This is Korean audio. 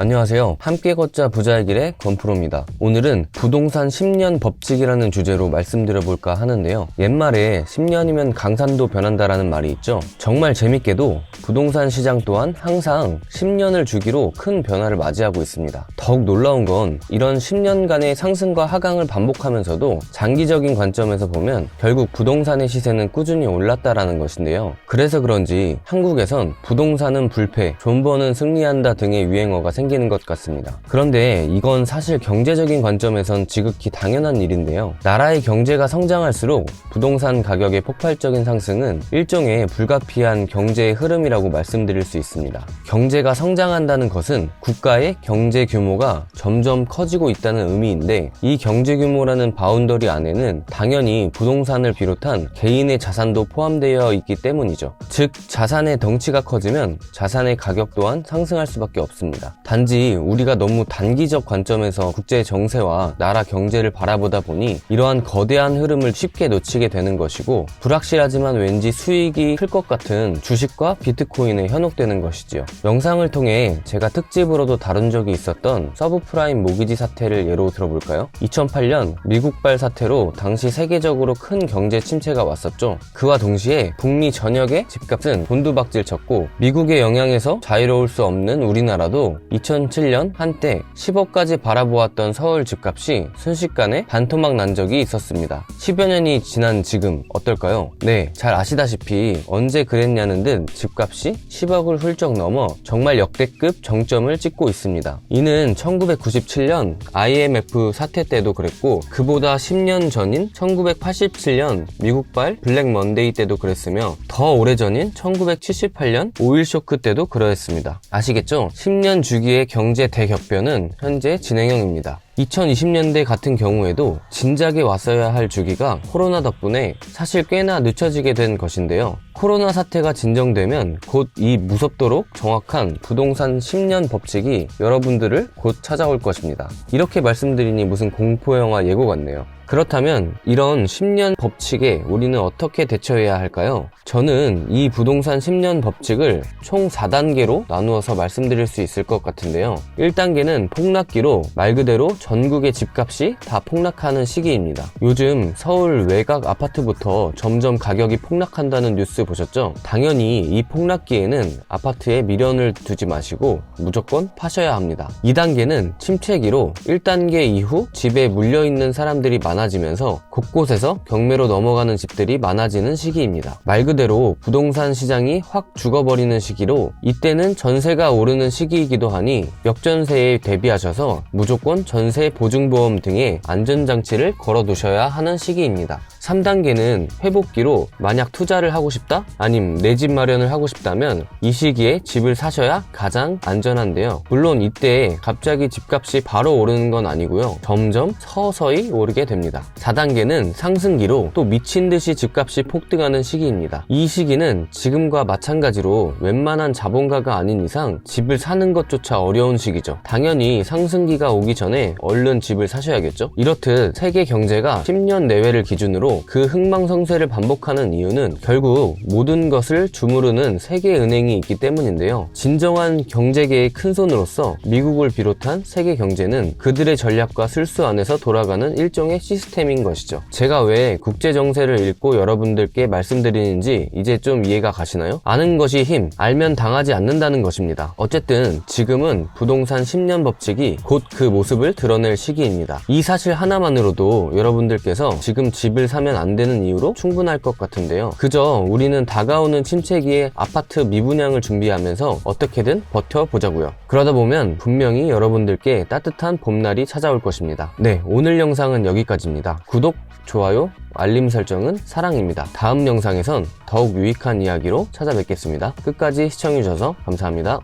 안녕하세요. 함께 걷자 부자의 길의 권프로입니다. 오늘은 부동산 10년 법칙이라는 주제로 말씀드려 볼까 하는데요. 옛말에 10년이면 강산도 변한다라는 말이 있죠. 정말 재밌게도 부동산 시장 또한 항상 10년을 주기로 큰 변화를 맞이하고 있습니다. 더욱 놀라운 건 이런 10년간의 상승과 하강을 반복하면서도 장기적인 관점에서 보면 결국 부동산의 시세는 꾸준히 올랐다라는 것인데요. 그래서 그런지 한국에선 부동산은 불패, 존버는 승리한다 등의 유행어가 생 기는 것 같습니다. 그런데 이건 사실 경제적인 관점에선 지극히 당연한 일인데요. 나라의 경제가 성장할수록 부동산 가격의 폭발적인 상승은 일종의 불가피한 경제의 흐름이라고 말씀드릴 수 있습니다. 경제가 성장한다는 것은 국가의 경제 규모가 점점 커지고 있다는 의미인데 이 경제 규모라는 바운더리 안에는 당연히 부동산을 비롯한 개인의 자산도 포함되어 있기 때문이죠. 즉 자산의 덩치가 커지면 자산의 가격 또한 상승할 수밖에 없습니다. 단지 우리가 너무 단기적 관점에서 국제 정세와 나라 경제를 바라보다 보니 이러한 거대한 흐름을 쉽게 놓치게 되는 것이고 불확실하지만 왠지 수익이 클 것 같은 주식과 비트코인에 현혹되는 것이지요. 영상을 통해 제가 특집으로도 다룬 적이 있었던 서브프라임 모기지 사태를 예로 들어볼까요? 2008년 미국발 사태로 당시 세계적으로 큰 경제 침체가 왔었죠. 그와 동시에 북미 전역의 집값은 곤두박질 쳤고 미국의 영향에서 자유로울 수 없는 우리나라도 2007년 한때 10억까지 바라보았던 서울 집값이 순식간에 반토막 난 적이 있었습니다. 10여 년이 지난 지금 어떨까요? 네, 잘 아시다시피 언제 그랬냐는 듯 집값이 10억을 훌쩍 넘어 정말 역대급 정점을 찍고 있습니다. 이는 1997년 IMF 사태 때도 그랬고 그보다 10년 전인 1987년 미국발 블랙 먼데이 때도 그랬으며 더 오래전인 1978년 오일 쇼크 때도 그러했습니다. 아시겠죠? 10년 주기 의 경제 대격변은 현재 진행형입니다. 2020년대 같은 경우에도 진작에 왔어야 할 주기가 코로나 덕분에 사실 꽤나 늦춰지게 된 것인데요. 코로나 사태가 진정되면 곧 이 무섭도록 정확한 부동산 10년 법칙이 여러분들을 곧 찾아올 것입니다. 이렇게 말씀드리니 무슨 공포영화 예고 같네요. 그렇다면 이런 10년 법칙에 우리는 어떻게 대처해야 할까요? 저는 이 부동산 10년 법칙을 총 4단계로 나누어서 말씀드릴 수 있을 것 같은데요. 1단계는 폭락기로 말 그대로 전국의 집값이 다 폭락하는 시기입니다. 요즘 서울 외곽 아파트부터 점점 가격이 폭락한다는 뉴스 보셨죠? 당연히 이 폭락기에는 아파트에 미련을 두지 마시고 무조건 파셔야 합니다. 2단계는 침체기로 1단계 이후 집에 물려있는 사람들이 많아지면서 곳곳에서 경매로 넘어가는 집들이 많아지는 시기입니다. 말 그대로 부동산 시장이 확 죽어버리는 시기로 이때는 전세가 오르는 시기이기도 하니 역전세에 대비하셔서 무조건 전세 보증보험 등의 안전장치를 걸어 두셔야 하는 시기입니다. 3단계는 회복기로 만약 투자를 하고 싶다? 아님 내 집 마련을 하고 싶다면 이 시기에 집을 사셔야 가장 안전한데요. 물론 이때 갑자기 집값이 바로 오르는 건 아니고요. 점점 서서히 오르게 됩니다. 4단계는 상승기로 또 미친 듯이 집값이 폭등하는 시기입니다. 이 시기는 지금과 마찬가지로 웬만한 자본가가 아닌 이상 집을 사는 것조차 어려운 시기죠. 당연히 상승기가 오기 전에 얼른 집을 사셔야겠죠. 이렇듯 세계 경제가 10년 내외를 기준으로 그 흥망성쇠를 반복하는 이유는 결국 모든 것을 주무르는 세계은행이 있기 때문인데요. 진정한 경제계의 큰 손으로서 미국을 비롯한 세계 경제는 그들의 전략과 술수 안에서 돌아가는 일종의 시스템인 것이죠. 제가 왜 국제 정세를 읽고 여러분들께 말씀드리는지 이제 좀 이해가 가시나요? 아는 것이 힘, 알면 당하지 않는다는 것입니다. 어쨌든 지금은 부동산 10년 법칙이 곧 그 모습을 드러낼 시기입니다. 이 사실 하나만으로도 여러분들께서 지금 집을 사면 안 되는 이유로 충분할 것 같은데요. 그저 우리는 다가오는 침체기에 아파트 미분양을 준비하면서 어떻게든 버텨보자고요. 그러다 보면 분명히 여러분들께 따뜻한 봄날이 찾아올 것입니다. 네, 오늘 영상은 여기까지입니다. 구독, 좋아요, 알림 설정은 사랑입니다. 다음 영상에선 더욱 유익한 이야기로 찾아뵙겠습니다. 끝까지 시청해주셔서 감사합니다.